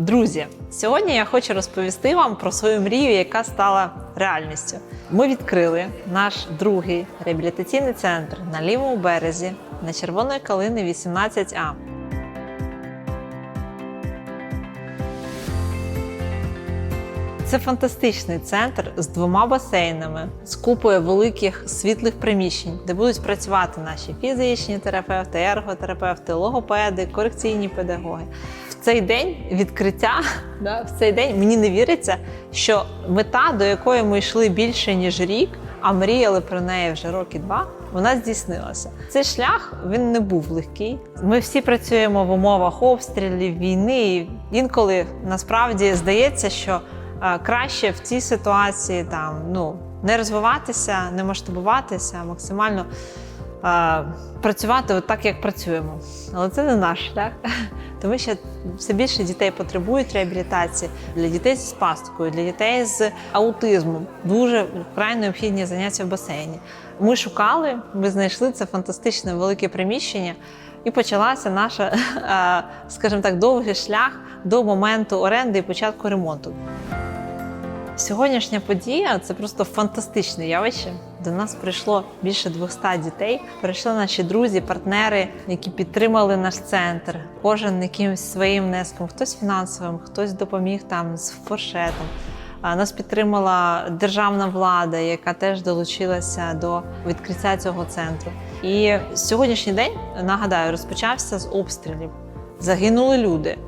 Друзі, сьогодні я хочу розповісти вам про свою мрію, яка стала реальністю. Ми відкрили наш другий реабілітаційний центр на лівому березі на Червоної калини 18А. Це фантастичний центр з двома басейнами, з купою великих світлих приміщень, де будуть працювати наші фізичні терапевти, ерготерапевти, логопеди, корекційні педагоги. Цей день відкриття, да, в цей день мені не віриться, що мета, до якої ми йшли більше ніж рік, а мріяли про неї вже роки два, вона здійснилася. Цей шлях він не був легкий. Ми всі працюємо в умовах обстрілів, війни. і Інколи насправді здається, що е, краще в цій ситуації там ну не розвиватися, не масштабуватися, максимально е, працювати от так, як працюємо. Але це не наш шлях, тому що все більше дітей потребують реабілітації для дітей з спасткою, для дітей з аутизмом. Дуже вкрай необхідні заняття в басейні. Ми шукали, ми знайшли це фантастичне велике приміщення. І почалася наша, скажімо так, довгий шлях до моменту оренди і початку ремонту. Сьогоднішня подія це просто фантастичне явище. До нас прийшло більше 200 дітей. Прийшли наші друзі, партнери, які підтримали наш центр. Кожен якимось своїм внеском, хтось фінансовим, хтось допоміг там з фуршетом. Нас підтримала державна влада, яка теж долучилася до відкриття цього центру. І сьогоднішній день нагадаю розпочався з обстрілів. Загинули люди.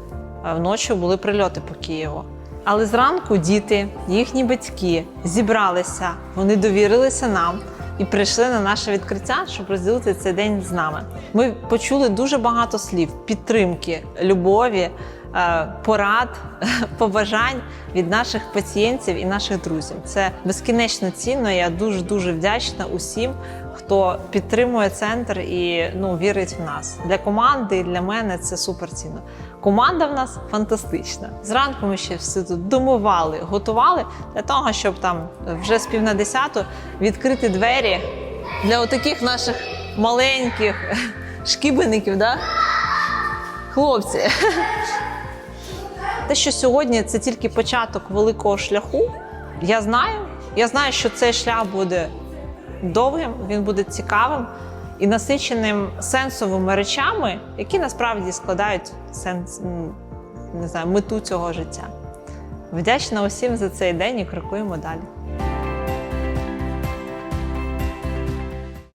Вночі були прильоти по Києву. Але зранку діти, їхні батьки зібралися, вони довірилися нам і прийшли на наше відкриття, щоб розділити цей день з нами. Ми почули дуже багато слів підтримки, любові, е, порад, побажань від наших пацієнтів і наших друзів. Це безкінечно цінно. Я дуже дуже вдячна усім, хто підтримує центр і ну вірить в нас. Для команди і для мене це супер цінно. Команда в нас фантастична. Зранку ми ще все тут домивали, готували для того, щоб там вже з пів на десяту відкрити двері для отаких наших маленьких шкібеників, да? хлопці. Те, що сьогодні це тільки початок великого шляху, я знаю. Я знаю, що цей шлях буде довгим, він буде цікавим і насиченим сенсовими речами, які насправді складають сенс, не знаю, мету цього життя. Вдячна усім за цей день і крокуємо далі.